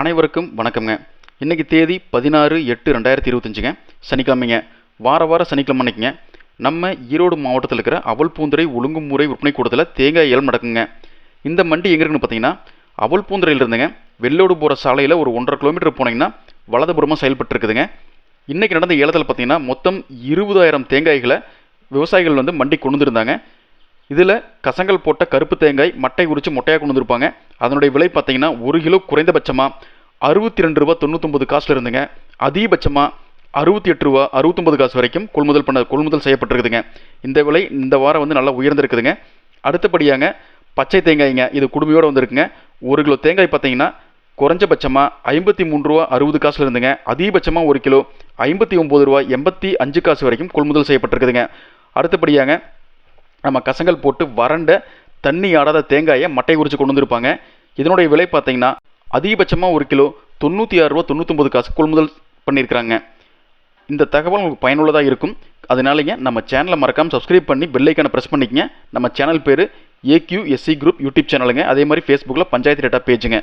அனைவருக்கும் வணக்கம்ங்க. இன்றைக்கி தேதி பதினாறு எட்டு ரெண்டாயிரத்தி இருபத்தஞ்சுங்க. சனிக்கிழமைங்க. வார வார சனிக்கிழமை அன்னைக்குங்க. நம்ம ஈரோடு மாவட்டத்தில் இருக்கிற அவல்பூந்துறை ஒழுங்குமுறை விற்பனை கூடத்தில் தேங்காய் ஏலம் நடக்குங்க. இந்த மண்டி எங்கே இருக்குன்னு பார்த்தீங்கன்னா அவல்பூந்துறையில் இருந்துங்க. வெள்ளோடு போகிற சாலையில் ஒரு ஒன்றரை கிலோமீட்டர் போனீங்கன்னா வலதுபுறமாக செயல்பட்டுருக்குதுங்க. இன்றைக்கி நடந்த ஏலத்தில் பார்த்தீங்கன்னா மொத்தம் இருபதாயிரம் தேங்காய்களை விவசாயிகள் வந்து மண்டி கொண்டு வந்திருந்தாங்க. இதில் கசங்கள் போட்ட கருப்பு தேங்காய் மட்டை உரித்து மொட்டையாக கொண்டு வந்திருப்பாங்க. அதனுடைய விலை பார்த்தீங்கன்னா ஒரு கிலோ குறைந்தபட்சமாக அறுபத்தி ரெண்டு ரூபா தொண்ணூத்தொம்பது காசில் இருந்துங்க. அதிகபட்சமாக அறுபத்தி எட்டு ரூபா அறுபத்தொம்பது காசு வரைக்கும் கொள்முதல் பண்ண கொள்முதல் செய்யப்பட்டிருக்குதுங்க. இந்த விலை இந்த வாரம் வந்து நல்லா உயர்ந்திருக்குதுங்க. அடுத்தபடியாங்க பச்சை தேங்காய்ங்க இது குடுமையோடு வந்திருக்குங்க. ஒரு கிலோ தேங்காய் பார்த்தீங்கன்னா குறைஞ்சபட்சமாக ஐம்பத்தி மூணு ரூபா அறுபது காசுல இருந்துங்க. அதிகபட்சமாக ஒரு கிலோ ஐம்பத்தி ஒம்பது ரூபா எண்பத்தி அஞ்சு காசு வரைக்கும் கொள்முதல் செய்யப்பட்டிருக்குதுங்க. அடுத்தபடியாங்க நம்ம கசங்கள் போட்டு வறண்ட தண்ணி ஆடாத தேங்காயை மட்டை குறித்து கொண்டு வந்திருப்பாங்க. இதனுடைய விலை பார்த்தீங்கன்னா அதிகபட்சமாக ஒரு கிலோ தொண்ணூற்றி ஆறு ரூபா தொண்ணூற்றொம்பது காசு கொள்முதல் பண்ணியிருக்கிறாங்க. இந்த தகவல் உங்களுக்கு பயனுள்ளதாக இருக்கும். அதனாலங்க நம்ம சேனலை மறக்காமல் சப்ஸ்கிரைப் பண்ணி பெல்லைக்கான ப்ரெஸ் பண்ணிக்கங்க. நம்ம சேனல் பேர் ஏக்யூஎஸ்சி குரூப் யூடியூப் சேனலுங்க அதே மாதிரி ஃபேஸ்புக்கில் பஞ்சாயத்து டேட்டா பேஜுங்க